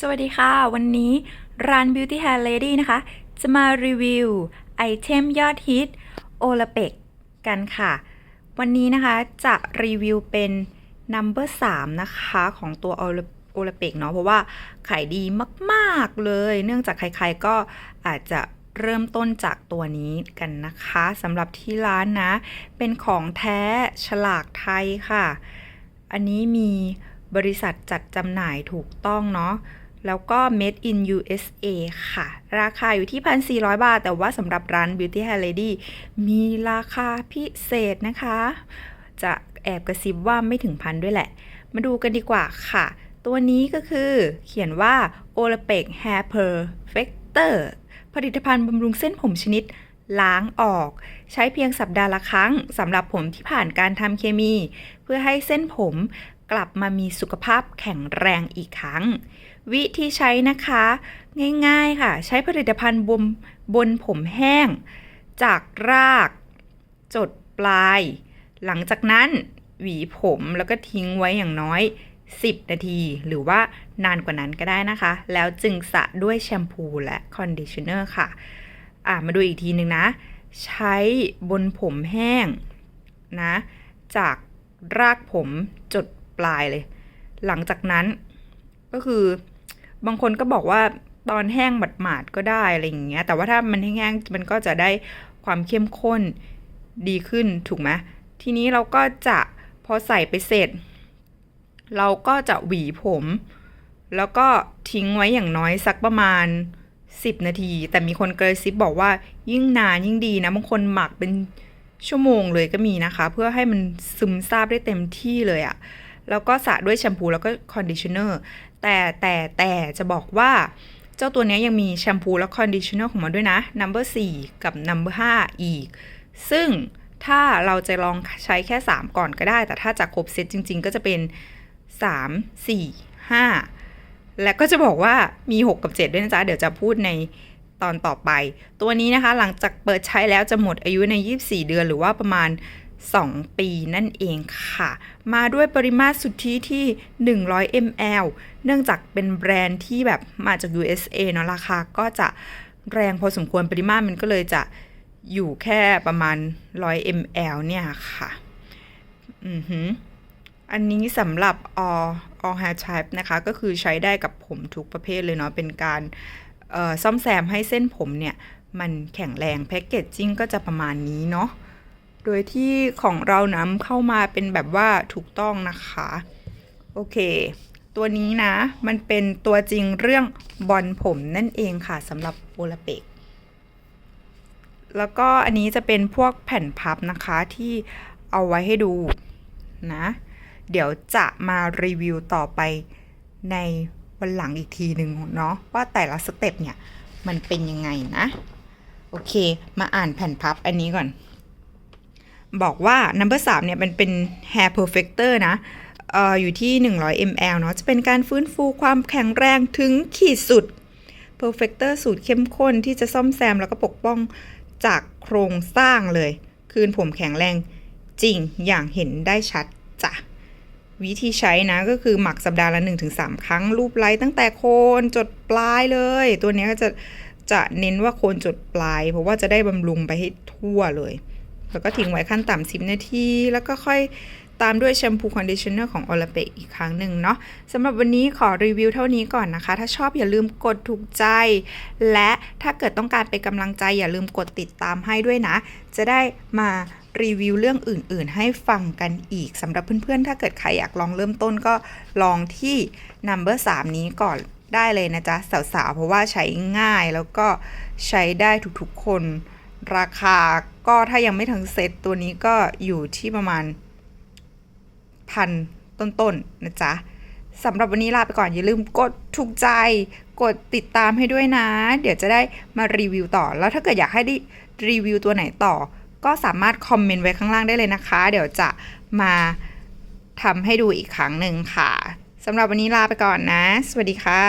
สวัสดีค่ะ วันนี้ร้าน Beauty Hair Lady นะคะ จะมารีวิวไอเทมยอดฮิตโอลาเปกกันค่ะ วันนี้นะคะจะรีวิวเป็น number 3 นะคะของตัวโอลาเปกเนาะเพราะว่าขายดีมากๆเลย เนื่องจากใครๆก็อาจจะเริ่มต้นจากตัวนี้กันนะคะสำหรับที่ร้านนะ เป็นของแท้ฉลากไทยค่ะ อันนี้มีบริษัทจัดจำหน่ายถูกต้องเนาะ แล้วก็ made in USA ค่ะ ราคาอยู่ที่ 1,400 บาท แต่ว่าสำหรับร้าน Beauty Hair Lady มีราคาพิเศษนะคะ จะแอบกระซิบว่าไม่ถึงพันด้วยแหละ มาดูกันดีกว่าค่ะ ตัวนี้ก็คือเขียนว่า Olaplex Hair Perfector ผลิตภัณฑ์บำรุงเส้นผมชนิดล้างออก ใช้เพียงสัปดาห์ละครั้งสำหรับผมที่ผ่านการทำเคมี เพื่อให้เส้นผมกลับมามีสุขภาพแข็งแรงอีกครั้ง วิธีใช้นะคะ ง่ายๆค่ะ ใช้ผลิตภัณฑ์บนบนผมแห้ง จากราก จดปลาย หลังจากนั้นหวีผมแล้วก็ทิ้งไว้อย่างน้อย 10 นาที หรือว่านานกว่านั้นก็ได้นะคะ แล้วจึงสระด้วยแชมพูและคอนดิชเนอร์ค่ะ อะมาดูอีกทีหนึ่งนะ ใช้บนผมแห้งนะ จากรากผมจดปลายเลย หลังจากนั้นก็คือ บางคนก็บอกว่าตอนแห้งหมาดๆก็ได้อะไรอย่างเงี้ย แต่ว่าถ้ามันแห้งๆมันก็จะได้ความเข้มข้นดีขึ้นถูกไหมทีนี้เราก็จะพอใส่ไปเสร็จ เราก็จะหวีผม แล้วก็ทิ้งไว้อย่างน้อยสักประมาณ 10 นาที แต่มีคนเกระซิบบอกว่ายิ่งนานยิ่งดีนะบางคนหมักเป็นชั่วโมงเลยก็มีนะคะ เพื่อให้มันซึมซาบได้เต็มที่เลยอะ แล้วก็สระด้วยแชมพูแล้วก็คอนดิชเนอร์แต่แต่แต่จะบอกว่าเจ้าตัวนี้ยังมีแชมพูและคอนดิชเนอร์ของมันด้วยนะ number 4 กับ number 5 อีก ซึ่งถ้าเราจะลองใช้แค่ 3 ก่อนก็ได้ แต่ถ้าจะครบเซตจริง ๆ ก็จะเป็น 3 4 5 และก็จะบอกว่ามี 6 กับ 7 ด้วยนะจ๊ะ เดี๋ยวจะพูดในตอนต่อไป ตัวนี้นะคะหลังจากเปิดใช้แล้วจะหมดอายุใน 24 เดือนหรือว่าประมาณ 2 ปีนั่นเองค่ะ มาด้วยปริมาตรสุทธิที่ 100 ml เนื่องจากเป็นแบรนด์ที่แบบมาจาก USA เนาะราคาก็จะแรงพอสมควรปริมาตรมันก็เลยจะอยู่แค่ประมาณ 100 ml เนี่ยค่ะ อือหืออันนี้สำหรับ all all hair type นะคะ ก็คือใช้ได้กับผมทุกประเภทเลยเนาะ เป็นการซ่อมแซมให้เส้นผมเนี่ย มันแข็งแรง แพคเกจจิ้งก็จะประมาณนี้เนาะ โดยที่ของเรานำเข้ามาเป็นแบบว่าถูกต้องนะคะ โอเค ตัวนี้นะ มันเป็นตัวจริงเรื่องบอลผมนั่นเองค่ะสำหรับโอลาเปกแล้วก็อันนี้จะเป็นพวกแผ่นพับนะคะที่เอาไว้ให้ดูนะ เดี๋ยวจะมารีวิวต่อไปในวันหลังอีกทีหนึ่งเนาะว่าแต่ละสเต็ปเนี่ย มันเป็นยังไงนะ โอเค มาอ่านแผ่นพับอันนี้ก่อน บอกว่า number 3เนี่ยมันเป็น hair perfector นะอออยู่ที่ 100 ml เนาะจะเป็นการฟื้นฟูความแข็งแรงถึงขีดสุด perfector สูตรเข้มข้นที่จะซ่อมแซมแล้วก็ปกป้องจากโครงสร้างเลย คืนผมแข็งแรงจริงอย่างเห็นได้ชัดจ้ะวิธีใช้นะก็คือหมักสัปดาห์ละ 1-3 ครั้งรูปไล้ตั้งแต่โคนจดปลายเลย ตัวนี้ก็จะจะเน้นว่าโคนจดปลาย เพราะว่าจะได้บำรุงไปให้ทั่วเลย แล้วก็ทิ้งไว้ขั้นต่ำ10 นาที แล้วก็ค่อยตามด้วยแชมพูคอนดิชเนอร์ของ o l a p e อีกครั้งหนึ่งเนาะสำหรับวันนี้ขอรีวิวเท่านี้ก่อนนะคะ ถ้าชอบอย่าลืมกดถูกใจ และถ้าเกิดต้องการเป็นกำลังใจอย่าลืมกดติดตามให้ด้วยนะ จะได้มารีวิวเรื่องอื่น ๆ ให้ฟังกันอีกสำหรับเพื่อน ๆ ถ้าเกิดใครอยากลองเริ่มต้นก็ลองที่ number 3 นี้ก่อนได้เลยนะจ๊ะ สาว ๆ เพราะว่าใช้ง่ายแล้วก็ใช้ได้ทุก ๆ คน ราคา ก็ถ้ายังไม่ถึงเซตตัวนี้ก็อยู่ที่ประมาณพันต้นๆนนะจ๊ะสำหรับวันนี้ลาไปก่อนอย่าลืมกดถูกใจ กดติดตามให้ด้วยนะ เดี๋ยวจะได้มารีวิวต่อ แล้วถ้าเกิดอยากให้ได้รีวิวตัวไหนต่อ ก็สามารถคอมเมนต์ไว้ข้างล่างได้เลยนะคะ เดี๋ยวจะมาทำให้ดูอีกครั้งหนึ่งค่ะสำหรับวันนี้ลาไปก่อนนะ สวัสดีค่ะ